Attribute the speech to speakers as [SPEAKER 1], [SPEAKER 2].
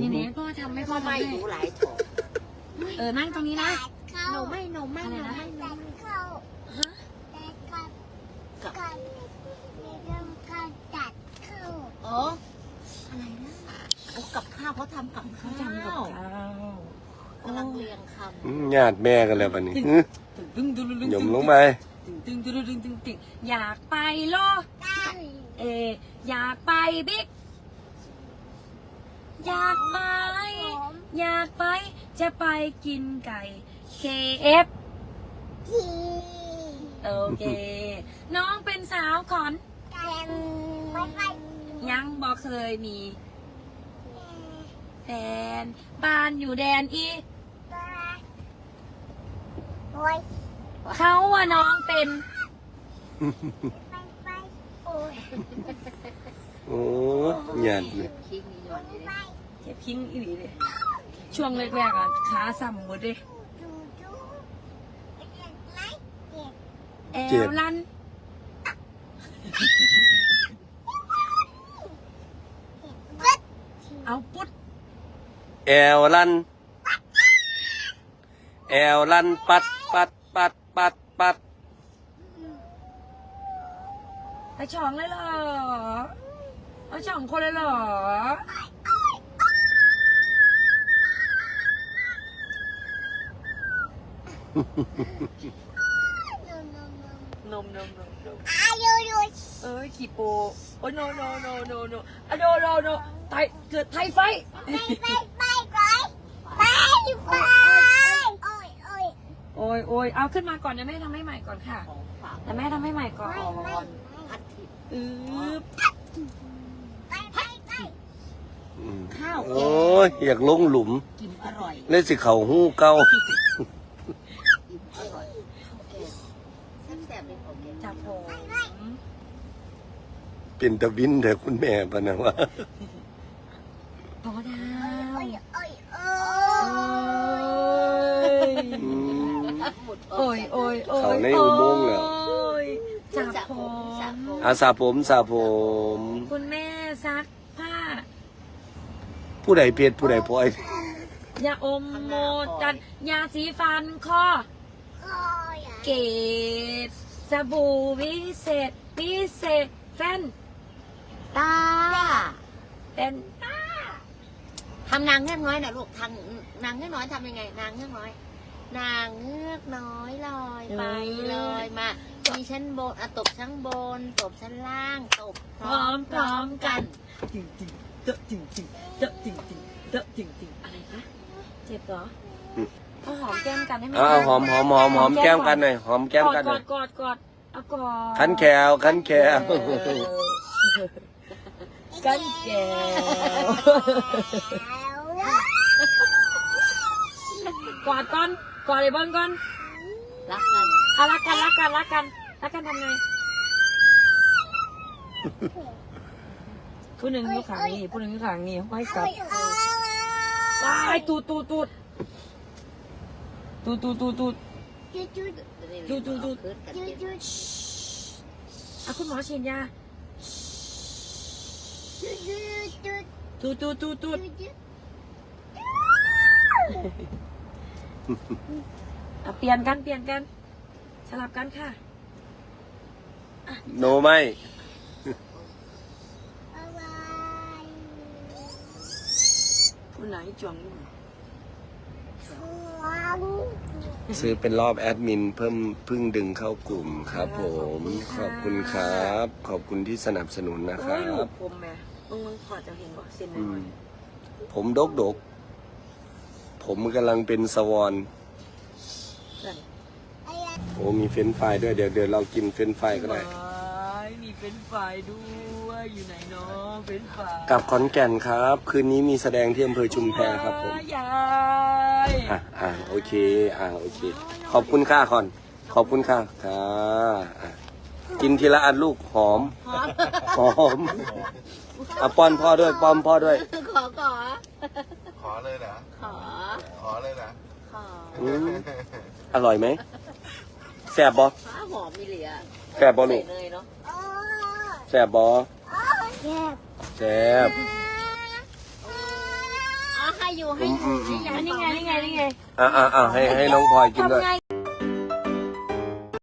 [SPEAKER 1] นี่นี่พ่อทำไม่พ่อ
[SPEAKER 2] ไม่
[SPEAKER 1] ทำให้
[SPEAKER 2] รู้หลายถอ
[SPEAKER 1] เออนั่งตรงนี้นะ
[SPEAKER 2] หนูไม่หนูไม่
[SPEAKER 1] อะไร
[SPEAKER 2] หนู
[SPEAKER 1] นะ
[SPEAKER 2] ไม่หนูไม่
[SPEAKER 1] ฮะ
[SPEAKER 2] อ๋ออะไรนะโอ้กับข้าวเขาทำกับ
[SPEAKER 1] เขา
[SPEAKER 2] ข้าว
[SPEAKER 1] ทำกับข้าว
[SPEAKER 2] กำลังเรียงค
[SPEAKER 3] อืมญาติแม่กันแล้วบัดนี้อื้อ
[SPEAKER 1] ตึงตึงตึงตึง
[SPEAKER 3] หย่มลงไป
[SPEAKER 1] ตึงตึงตึงตึงตึงตึงอยากไปโลเอออยากไปบิ๊ก อยากไป อยากไป จะไปกินไก่ KF โอเค น้องเป็นสาวขอนยังบอกเคยมีแฟนบ้านอยู่แดนอีเขาว่าน้องเป็น
[SPEAKER 3] โอ้ญาติเนี่ยำ
[SPEAKER 2] คิงมีหย่อนเลย
[SPEAKER 1] เจ็บพิงอีหลีเลยช่วงแรกๆอะขาสั่มหมดเลยแอลลันเอาปุ๊ด
[SPEAKER 3] แอวลัน แอวลันปัดปัดปัดปัดปัด
[SPEAKER 1] ไปช่องเลยเหรอเอาช่องคนเลยเหรอ นมนมนมนมเอ้ยขี่โปโอ้ย no no no no no อะ no no no ไทยเกิดไทยไฟโอ้ยโอ้ยเอาขึ้นมาก่อนเดี๋ยวแม่ทำให้ใหม่ก่อนค่ะ
[SPEAKER 2] ของฝาก
[SPEAKER 1] เดี๋ยวแม่ทำให้ใหม่ก่อน
[SPEAKER 2] อาทิตย์
[SPEAKER 1] อืบ
[SPEAKER 3] อืม
[SPEAKER 2] ข้าวแก
[SPEAKER 3] โอ้ยอยากลงหลุม
[SPEAKER 2] กินอร่อย
[SPEAKER 3] เลยสิเข่าหู้เก่า
[SPEAKER 2] กินอร่อยข้าวแกงแซ่บๆเลยข้าวแกง
[SPEAKER 1] จับผม
[SPEAKER 3] เป็นตะวินเถอะคุณแม่ปะนะว่า
[SPEAKER 1] พอดาว
[SPEAKER 3] อืม
[SPEAKER 2] หมด
[SPEAKER 1] โอ้ยโอ้ยโอ้ย
[SPEAKER 3] เขาในอุโมงค์แล้ว
[SPEAKER 1] โอ้ยจับ
[SPEAKER 2] สระ
[SPEAKER 1] ผ
[SPEAKER 2] ผม
[SPEAKER 1] ม
[SPEAKER 2] สระผม
[SPEAKER 3] อาสาผมสาผม
[SPEAKER 1] คุณแม่ซักผ้า
[SPEAKER 3] ผู้ใดเพชรผู้ใดพลอย
[SPEAKER 1] ยาอมโมจันยาสีฟันคอเกตสบู่วิเศษพิเศษแฟน
[SPEAKER 2] ตา
[SPEAKER 1] เป็นตา
[SPEAKER 2] ทำนางเงือกน้อยนะลูกทางนางเงือกน้อยทำยังไง นางเงือกน้อย นางเงือกน้อยลอยไปลอยมา มีชั้นบนอะตบชั้นบน ตบชั้นล่าง ตบ
[SPEAKER 1] พร้อมพร้อมกัน จริงจริงเจาะจริงจริงเจาะจริงจริงเจาะจริงจริงอะไรคะเจ็บเหรอเอาหอมแก้มกันได้ไหม
[SPEAKER 3] เอาหอมหอมหอมหอมแก้มกันหน่อยหอมแก้มกันห
[SPEAKER 1] ก
[SPEAKER 3] น่
[SPEAKER 1] อ
[SPEAKER 3] อย
[SPEAKER 1] ดกอดกอดเอากอด
[SPEAKER 3] ขันแขวขันแขว
[SPEAKER 1] เออกันแก้วกอดก่อนกอดไอ้บอลก่อน
[SPEAKER 2] รักกัน
[SPEAKER 1] เอารักกันรักกันรักกันรักกันทำไงผู้หนึ่งอยู่ขางนี้ผู้หนึ่งอยู่ขางนี้ไว้กลับว้ายตูดตูดตูดตูดตูดตูดตูดดูดูดู
[SPEAKER 2] ขึ้นกันเต็ม
[SPEAKER 1] เอาคุณหมอฉีดยาตูดตูดตูดตูดเอาเปลี่ยนกันเปลี่ยนกัน สลับกันค่ะ
[SPEAKER 3] โนไม่
[SPEAKER 1] ผู้ไหนจวงอยู่
[SPEAKER 3] ซื้อเป็นรอบแอดมินเพิ่มเพึ่งดึงเข้ากลุ่มครับผม ขอบคุณครับ ขอบคุณที่สนับสนุนนะค
[SPEAKER 1] โอ้
[SPEAKER 3] รั
[SPEAKER 1] ยหนู
[SPEAKER 3] บ
[SPEAKER 1] ผมแม่มึงมึงขอจะเห็นบ่เส้นห
[SPEAKER 3] อื
[SPEAKER 1] น่อ
[SPEAKER 3] ม
[SPEAKER 1] ย
[SPEAKER 3] ผมดกดก ผมกำลังเป็นสวอน
[SPEAKER 1] ๆนั่น
[SPEAKER 3] โอ้มีเฟรนช์ฟรายด้วยเดี๋ยวเดี๋ยวเรากินเฟรนช์ฟรายก็ได้
[SPEAKER 1] ว้ายมีเป็นไฟด้วย อยู่ไหนเนาะเป็นไฟ
[SPEAKER 3] กลับขอนแก่นครับ คืนนี้มีแสดงที่อำเภอชุมแพครับผม
[SPEAKER 1] ยาย
[SPEAKER 3] อะอะโอเค อะโอเค ขอบคุณค่าก่อน ขอบคุณค่าค่ะอะกินทีละอันลูกหอม หอมอะป้อนพ่อด้วยป้อนพ่อด้วย
[SPEAKER 2] ขอขอ
[SPEAKER 4] ขอเลยเหรอ
[SPEAKER 2] ขอ
[SPEAKER 4] ขอเลยเหรอ
[SPEAKER 2] ขอ
[SPEAKER 3] อืมอร่อยไหมแสบบอ
[SPEAKER 2] ฟ้าหอมมีเหลือ
[SPEAKER 3] แสบบอลูก
[SPEAKER 2] ใส่เลยเนาะ
[SPEAKER 3] แสบบอ แสบ
[SPEAKER 2] อยู่ให้อยู่ให้ยาย
[SPEAKER 1] อันนี้ไงนี่ไงนี่ไง
[SPEAKER 3] อ่าอ่าอ่าให้ให้น้องพลอยกินด้วย
[SPEAKER 1] ทำไง